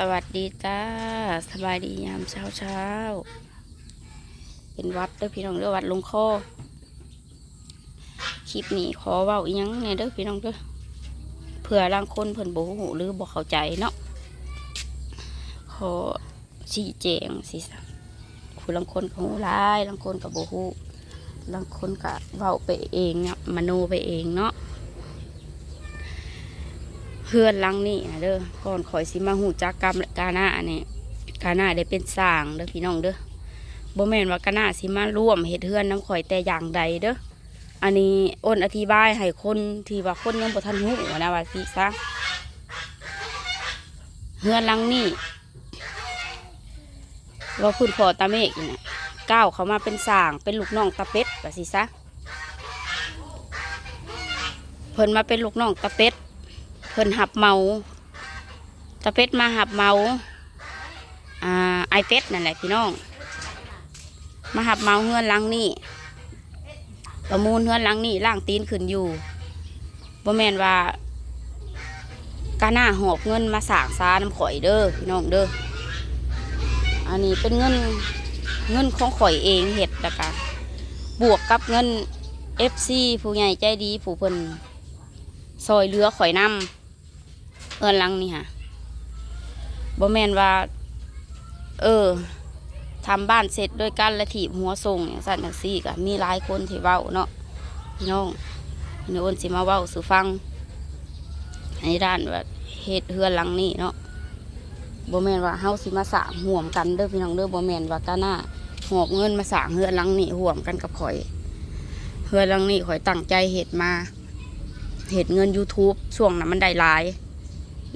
สวัสดีจ้า สบายดียามเช้าเช้า เป็นวัดเด้อพี่น้องเด้อวัดลงข้อคลิปนี้ขอเว้าอีหยังในเด้อพี่น้องเด้อเผื่อบางคนเพิ่นบ่ฮู้หรือบ่เข้าใจเนาะขอชี้แจงสิซะผู้ลางคนก็ฮู้หลายลางคนก็บ่ฮู้ลางคนก็เว้าไปเองเนี่ยมโนไปเองเนาะ เพื่อนลังนี่นะเด้อก่อนข่อยสิมาหูจักกรรมกาหน้าเนี่ยกาหน้าได้เป็นสร้างเด้อพี่น้องเด้อบ่แม่นว่ากาหน้าสิมาร่วมเฮ็ดเฮือนน้ำข่อยแต่อย่างใดเด้ออันนี้อ้นอธิบายให้คนที่ว่าคนยังบ่ทันฮู้นะว่าสิซะเฮือนลังนี่ว่าพื้นพอตาเมฆนี่นะก้าวเขามาเป็นสร้างเป็นลูกน้องตาเป็ดว่าสิซะเพิ่นมาเป็นลูกน้องตาเป็ด เพิ่นหับเมาตะเป็ดมาหับเมาอ่าไอเป็ดนั่นแหละพี่น้อง มาหับเมาเฮือนลังนี่ประมูลเฮือนลังนี่ล่างตีนขึ้นอยู่บ่แมนว่ากาหน้าหอบเงินมาสางซาน้ำข่อยเด้อพี่น้องเด้ออันนี้เป็นเงินเงินของข่อยเองเห็ดแล้วก็บวกกับเงิน FC ผู้ใหญ่ใจดีผู้เพิ่นซอยเรือข่อยนำ เอินลังนี่ค่ะบ่แมนว่า เออทำบ้านเสร็จด้วยกันและถีบหัวส่งอย่างสั่นจังซี่ก็มีหลายคนที่เว้าเนาะพี่น้องพี่น้องสิมาเว้าสู่ฟังในด้านว่าเฮ็ดเฮือนหลังนี้เนาะบ่แมนว่าเฮาสิมาสร้างห่วมกันเด้อพี่น้องเด้อบ่แมนว่ากาหน้าหอบเงินมาสางเฮือนหลังนี้ห่วมกันกับข่อย เฮือนหลังนี้ข่อยตั้งใจเฮ็ดมาเห็ดเงิน YouTube ช่วงนั้นมันได้หลาย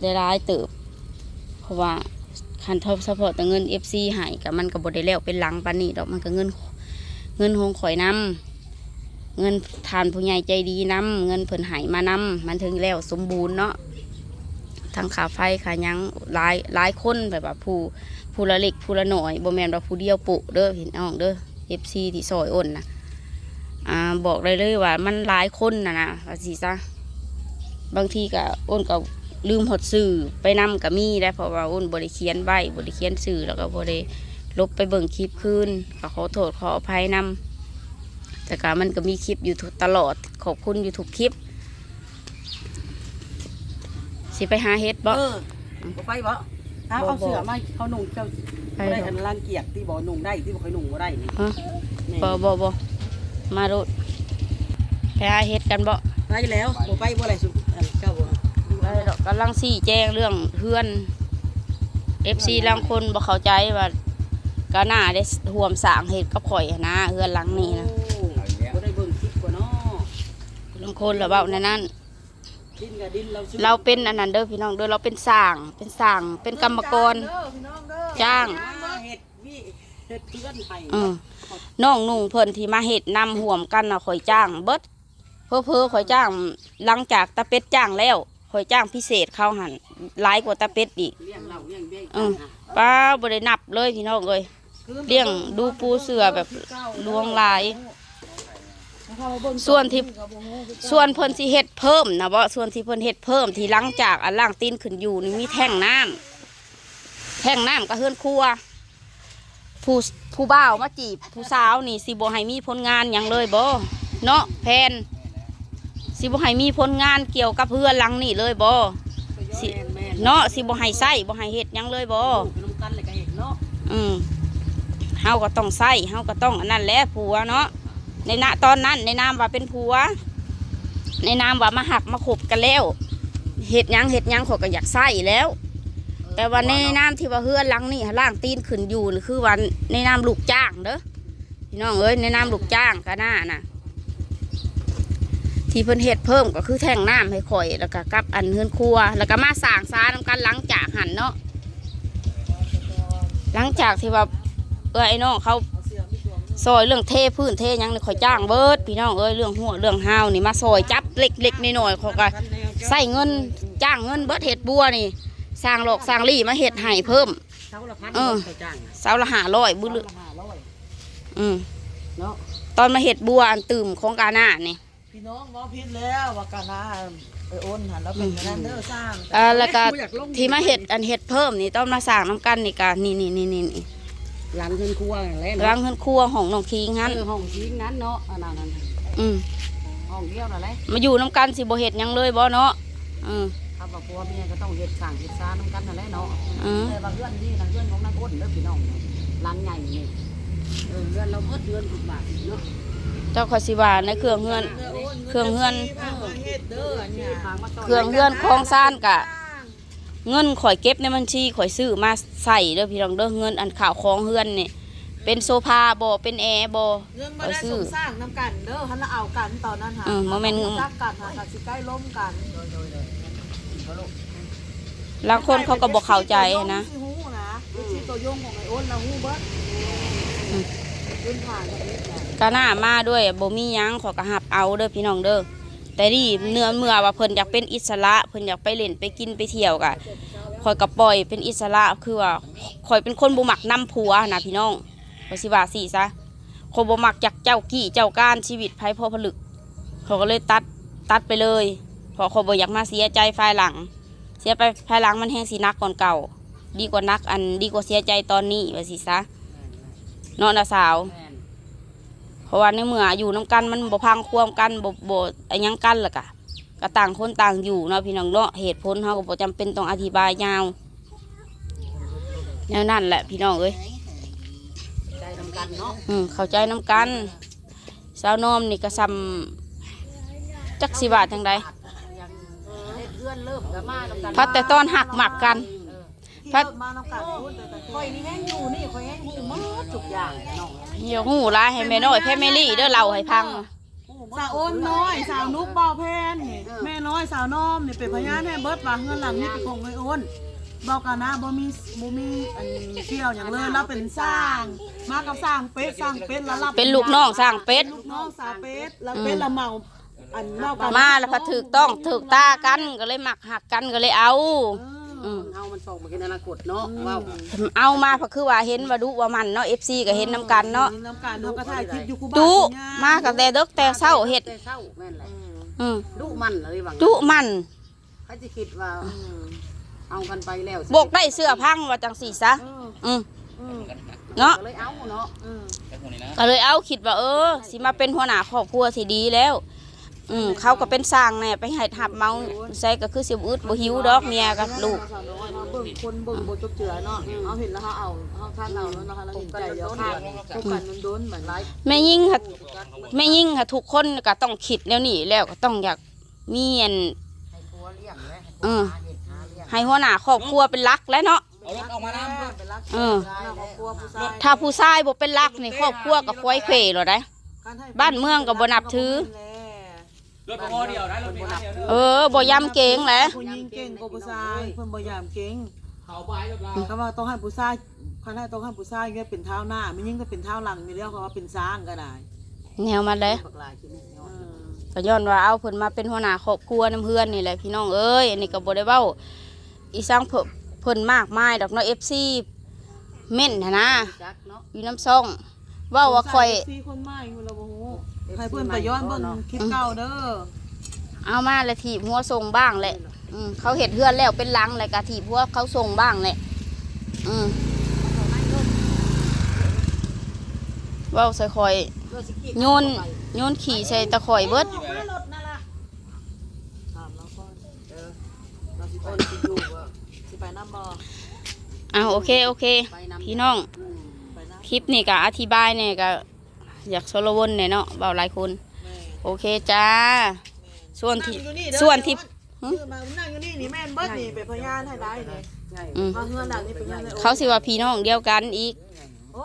ได้หลายเติบ เพราะว่าคันทบสปอร์ตแต่เงิน FC ใหายกับมันก็บ่ได้แล้วเป็นหลังปานนี้ดอกมันก็เงินเงินหงข่อยนำเงินทานผู้ใหญ่ใจดีนำเงินเพิ่นหายมานำมันถึงแล้วสมบูรณ์เนาะทั้งค่าไฟค่ายังหลายหลายคนแบบว่าผู้ผู้ละเล็กผู้ละหน่อยบ่แมนว่าผู้เดียวปุเด้อพี่น้องเด้อ FC ที่ซอยอ้นนะอ่าบอกได้เลยว่ามันหลายคนนะนะว่าสิซะบางทีก็อ้นก็ ลืมหดสื่อไปนำกับมีได้เพราะว่าอ้นบริเขียนใบบริเขียนสื่อแล้วก็บริลบไปเบิ่งคลิปคืนก็ขอโทษขออภัยนำแต่ก็มันก็มีคลิปอยู่ตลอดขอบคุณอยู่ทุกคลิป สิไปหาเฮ็ดบ่เออบ่ไปบ่ถ้าบ่เอาบ่เสือมาเขาหนุ่งเจ้าไปบ่ได้ดอกอันรังเกียจที่บ่หนุ่งได้ที่บ่เคยหนุ่งบ่ได้นี่ฮะแม่บ่บ่บ่มาโดดไปหาเฮ็ดกันบ่ไปแล้วบ่ไปบ่อะไรสุดอันเจ้าบ่ ไปดอกกำลังสี่แจ้งเรื่องเพื่อน FC ลางคนบ่เข้าใจว่าก็น่าได้ห่วมสร้างเฮ็ดกับข่อยหั้นนะเฮือนหลังนี้นะโอ้บ่ได้เบิ่งคลิปบ่เนาะบางคนเราเบาในนั้นดินกับดินเราซื้อเราเป็นอันนั้นเด้อพี่น้องเด้อเราเป็นสร้างเป็นสร้างเป็นกรรมกรเด้อพี่น้องเด้อจ้างมาเฮ็ดวิเฮ็ดเพื่อนให้เออน้องนุ่งเพิ่นที่มาเฮ็ดนำห่วมกันน่ะข่อยจ้าง เบิดเพ้อเพ้อๆข่อยจ้าง หลังจากตาเป็ดจ้างแล้ว ข่อยจ้างพิเศษเข้าหันหลายกว่าตาเป็ดอีกเลี้ยงเราเลี้ยงเบี้ยเออป้าบ่ได้นับเลยพี่น้องเอ้ยเลี้ยงดูปูเสือแบบลวงหลาย ส่วนที่ส่วนเพิ่นสิเฮ็ดเพิ่มนะบ่ส่วนที่เพิ่นเฮ็ดเพิ่มที่หลังจากอันล่างตีนขึ้นอยู่นี่มีแท่งน้ำแท่งน้ำก็เฮือนครัวผู้ผู้บ่าวมาจีบผู้สาวนี่สิบ่ให้มีผลงานหยังเลยบ่เนาะแพน สิบ่ให้มีผลงานเกี่ยวกับเพื่อนหลังนี่เลยบ่สิแม่นๆเนาะสิบ่ให้ใส่บ่ให้เฮ็ดหยังเลยบ่ลูกน้ำกันเลยก็เห็นเนาะอืมเฮาก็ต้องใส่เฮาก็ต้องอันนั้นแหละผัวเนาะในณตอนนั้นในนามว่าเป็นผัว ในนามว่ามาหักมาขบกันแล้วเห็ดหยังเห็ดหยังเขอยก็อยากใส่แล้ว แต่ว่าในนามที่ว่าเฮือนหลังนี่ล่างตีนขึ้นอยู่นี่คือวันในนามลูกจ้างเด้อพี่น้องเอ้ยในนามลูกจ้างก็น่าน่ะ ที่เพิ่นเฮ็ดเพิ่มก็คือแท่งน้ำให้ข่อย แล้วก็กับอันเฮือนครัว แล้วก็มาสางซานํกันหลังจากหันเนาะหลังจากที่ว่าเออไอ้น้องเขาซอยเรื่องเทพื้นเทยังนี่ข่อยจ้างเบิดพี่น้องเอ้ยเรื่องหัวเรื่องห้าวนี่มาซอยจับเล็กๆน้อยๆเขาก็ใส่เงินจ้างเงินเบิดเห็ดบัวนี่สร้างหลอกสร้างลี่มาเห็ดให้เพิ่มเออเขาจ้างอะเสาละหาร้อยบุญละห้าร้อยอืมเนาะตอนมาเห็ดบัวอันตื่มของกาหน้านี่ พี่น้องมองพิษแล้วว่ากานาเออโอนหันแล้วเป็นนั่นเด้อสร้างอ่าแล้วก็ที่มาเฮ็ดอันเฮ็ดเพิ่มนี่ต้องมาสร้างน้ำกันนี่ก็นี่นี่นี่นี่นี่หลังขึ้นครัวอะไรล้างเฮือนครัวของน้องคิงหันเออห้องทิ้งนั้นเนาะอันนั้นนั่นอืมห้องเดียวนั่นแหละมาอยู่น้ำกันสิบ่เฮ็ดหยังเลยบ่เนาะอืมถ้าว่าผัวเมียก็ต้องเฮ็ดสร้างเฮ็ดซ่าน้ำกันนั่นแหละเนาะอืมแต่ว่าเพื่อนนี่นะเพื่อนของนางอ้นเด้อพี่น้องหลังใหญ่นี่เออเพื่อนเราเบิดเพื่อนทุกบาทเนาะเจ้าขอยสิว่าในเครื่องเฮือน เครื่องเฮือนเฮ็ดเด้อเนี่ยทางมาต่อเครื่องเฮือนของซ่านกะ เงินข่อยเก็บในบัญชีข่อยซื้อมาใส่เด้อพี่น้องเด้อเงินอันข่าวของเฮือนนี่เป็นโซฟาบ่เป็นแอร์บ่เรื่องมาได้สงสร้างน้ำกันเด้อหันละเอากันตอนนั้นหาอืมบ่แม่นรักกันหากันสิใกล้ล้มกันบางคนเขาก็บ่เข้าใจนะสิฮู้นะสิตัวยงของไอ้โอนเราฮู้เบิดขึ้นผ่าน กันนี้ก็น่ามาด้วยบ่มีหยังขอยก็หับเอาเด้อพี่น้องเด้อแต่นี่เนื้อเมื่อว่าเพิ่นอยากเป็นอิสระเพิ่นอยากไปเล่นไปกินไปเที่ยวกะข่อยก็ปล่อยเป็นอิสระคือว่าข่อยเป็นคนบ่มักนำผัวนะพี่น้องว่าสิว่าสิซะข่อยบ่มักจักเจ้ากี้เจ้าการชีวิตไผพ่อผลึก เขาก็เลยตัดตัดไปเลยเพราะข่อยบ่อยากมาเสียใจภายหลัง เสียไปภายหลังมันแฮงสิหนักก่อนเก่า ดีกว่านักอันดีกว่าเสียใจตอนนี้ว่าสิซะเนาะนะสาว เพราะว่าในเมื่ออยู่น้ำกันมันบ่พังควมกันบ่บ่อันยังกันล่ะกะก็ต่างคนต่างอยู่เนาะพี่น้องเนาะเหตุผลเฮาก็บ่จำเป็นต้องอธิบายยาวแนวนั้นแหละพี่น้องเอ้ยใจทำกันเนาะอืมเข้าใจน้ำกันสาวน้อมนี่ก็ซ้ำจักสิบาทจังใดยังเฮ็ดเพื่อนเริ่มก็มาทำกันพัดแต่ตอนหักหมักกัน ที่พัดเริ่มมาน้ำกันพูดแต่แต่คอยนี่แห้งอยู่นี่คอยแห้งหูหมดทุกอย่างน้องอย่าหูร้ายให้แม่น้อยแพ่แม่ลี่เด้อเล่าให้พัง สาวโอนน้อยสาวนุกเบาแพนนี่แม่น้อยสาวน้อมนี่เป็นพยานให้เบิดว่าเงินหลังนี่เป็นของไอ้โอนบอกกันนะบ่มีบ่มีอันเกี่ยวอย่างเลยเราเป็นสร้าง มากับสร้างเป็ดสร้างเป็ดแล้วรับเป็นลูกน้องสร้างเป็ดลูกน้องสาวเป็ดแล้วเป็ดละเมาอันเมากันมาแล้วพอถูกต้องถูกตากันก็เลยหมักหักกันก็เลยเอาเอออืมเฮามันส่งมากินอนาคตเนาะว้าวเอามาเพราะคือว่าเห็นว่าดุว่ามันเนาะ FC ก็เห็นน้ำกันเนาะน้ำกันเนาะก็ถ่ายคลิปอยู่กูบ้านดุคุณย่มากับแต่เด็กแต่เศร้าเห็ดแต่เศร้าแม่นแหละอืมดุมันเลยหวังดุมันเขาจะคิดว่าอืมเอากันไปแล้วบอกได้เสื้อพังว่าจังสีซะเอออืมเออเนาะก็เลยเอาเนาะเออก็เลยเอาคิดว่าเออสิมาเป็นหัวหน้าครอบครัวสิดีแล้ว อืมเขาก็เป็นสร้างแน่ไปให้ทับเมาใส่ก็คือสิบอึดบ่หิวดอกเมียกับลูกสาวน้อยเนาะเบิ่งคนเบิ่งบ่จบเจือเนาะเอาเห็นแล้วเขาเอาเขาท่านเอาแล้วนะคะเราเห็นใจเดียวค่ะพบกันมันโดนเหมือนไรแม่ยิ่งค่ะแม่ยิ่งค่ะทุกคนก็ต้องคิดแล้วนี่แล้วก็ต้องอยากมีอันให้ผัวเลี้ยงไว้เออหาเห็ดหาเลี้ยงให้หัวหน้าครอบครัวเป็นหลักแล้วเนาะเอารถออกมาน้ำเป็นรักเออหน้าครอบครัวผู้ชายถ้าผู้ชายบ่เป็นหลักนี่ครอบครัวก็ควายเขวหรอได้การให้บ้านเมืองก็บ่นับถือ รถพอเดียวนะรถมีคันเดียวเออบ่ยำเกงแหละผู้หญิงเก่งกว่าผู้ชายเพิ่นบ่ยามเก่งเขาไปรถเราคำว่าต้องให้ผู้ชายคันให้ต้องให้ผู้ชายก็เป็นเท้าหน้าไม่ยิ่งก็เป็นเท้าหลังมีเรื่องเขาว่าเป็นช้างก็ได้แนวมาเลยบักหลายกินเนาะเออก็ย้อนว่าเอาเพิ่นมาเป็นหัวหน้าครอบครัวน้ำเพื่อนนี่แหละพี่น้องเอ้ยอันนี้ก็บ่ได้เว้าอีสังเพิ่นเพิ่นมากมายดอกเนาะ FC เม่นหั้นนะจักเนาะอยู่น้ำซ่องเว้าว่าข่อยสี่คนใหม่คนละบ่ฮู้ ให้เพิ่นไปย้อนเบิ่งคลิปเก่าเด้อเอามาแล้วถีบหัวส่งบ้างแหละอืมเขาเห็ดเฮือนแล้วเป็นหลังเลยก็ถีบหัวเขาส่งบ้างแหละอืมเว้าใส่ข่อยเพื่อสิกิโยนโยนขี่ใส่ตะข่อยเบิดถามแล้วก่อนเออเราสิไปสิอยู่บ่สิไปนำบ่เอาโอเคโอเคไปนำพี่น้องอืมไปนำคลิปนี่ก็อธิบายเนี่ยก็ อยากโซโลวนเนี่ยเนาะเบาหลายคนแม่โอเคจ้า ส่วนที่นั่งอยู่เด้อส่วนที่หึคือมานั่งอยู่นี่นี่แม่นเบิดนี่เป็นพยานให้ได้นี่ใช่อืมมาเฮือนหลังนี่เป็นพยานให้โอ้เขาสิว่าพี่น้องเดียวกันอีกโอ้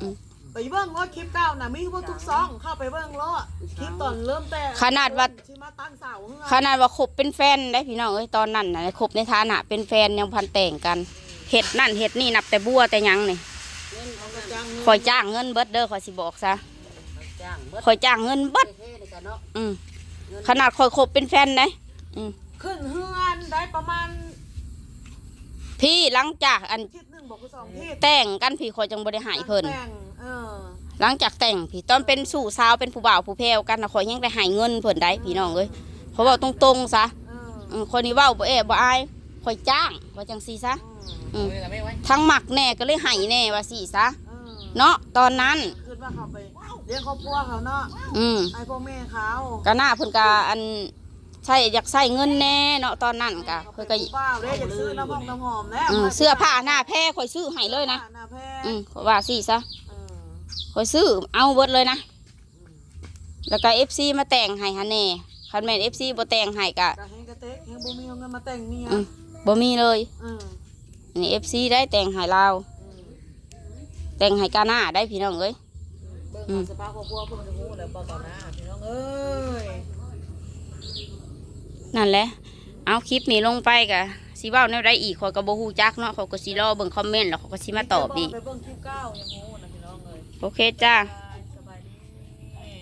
อืมไปเบิ่งว่าคลิปเก่าน่ะมีบ่ทุกซองเข้าไปเบิ่งแล้วคลิปตอนเริ่มแต่ขนาดว่าที่มาตั้งเสาเฮือนขนาดว่าคบเป็นแฟนได้พี่น้องเอ้ยตอนนั้นนะคบในฐานะเป็นแฟนยังพันแต่งกันเห็ดนั่นเห็ดนี่นับแต่บัวแต่หยังนี่เขาก็จ้างเงินคอยจ้างเงินเบิดเด้อคอยสิบอกซะ จ้างเบิดคอยจ้างเงินเบิดเท่ๆนี่กันเนาะอืมขนาดคอยคบเป็นแฟนนะอืมขึ้นเฮือนได้ประมาณพี่หลังจากอันทิศหนึงบอกคือสองทิศแต่งกันพี่คอยจังบ่ได้ใหายเพิ่นแต่งเออหลังจากแต่งพี่ตอนเป็นสู่สาวเป็นผู้บ่าวผู้แพ้วกันนะคอยยังได้ใหายเงินเพิ่นได้พี่น้องเอ้ยเพราะว่าตรงๆซะเอออืมคนนี้เว้าบ่แอบบ่อายคอยจ้างว่าจังซี่ซะ อืม เออแต่ไม่ไว้ทั้งหมักแน่ก็เลยให้แน่ว่าซี่ซะ เออเนาะตอนนั้นคิดว่าเขาไป เลี้ยงครอบครัวเขาเนาะอืมไอ้พ่อแม่เขาก็หน้าเพิ่นก็อันใช่อยากใช้เงินแน่เนาะตอนนั้นก็เพิ่นก็เปล่าเด้อยากซื้อน้ำหอมน้ำหอมแล้วอืมเสื้อผ้าหน้าแพ้คอยซื้อให้เลยนะหน้าแพอืมข้อยว่าซี่ซะเออคอยซื้อเอาเบิดเลยนะ แล้วก็ FC มาแต่งให้หันแน่คันแม่น FC บ่แต่งให้ก็กะให้กระเตะให้บ่มีเอาเงินมาแต่งเมียอืมบ่มีเลยเออนี่ FC ได้แต่งให้เราแต่งให้กาหน้าได้พี่น้องเอ้ย เบิ่งเอาสภาพครอบครัวเพิ่นจะฮู้แล้วบ่ต่อหน้าพี่น้องเอ้ยนั่นแหละ เอาคลิปนี้ลงไปกะสิเว้าแนวใดอีกขอยก็บ่ฮู้จักเนาะเขาก็สิรอเบิ่งคอมเมนต์แล้วเขาก็สิมาตอบอีกไปเบิ่งคลิปเก้ายังฮู้นะพี่น้องเอ้ยโอเคจ้าสบายดี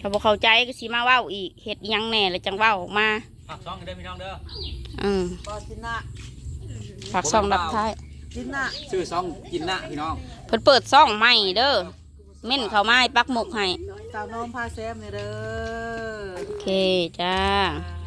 ถ้าบ่เข้าใจก็สิมาเว้าอีกเฮ็ดอิหยังแหน่แล้วจังเว้าออกมาฝากช่องกันเด้อพี่น้องเด้ออืมบอจินนะฝากซ่องรับท้ายจินนะชื่อช่องกินนะพี่น้อง เพิ่นเปิดซ่องใหม่เด้อ เม่นเข้ามาให้ปักหมุกให้ สาวน้อมพาแซมเนี่ยเด้อ โอเคจ้า อ่า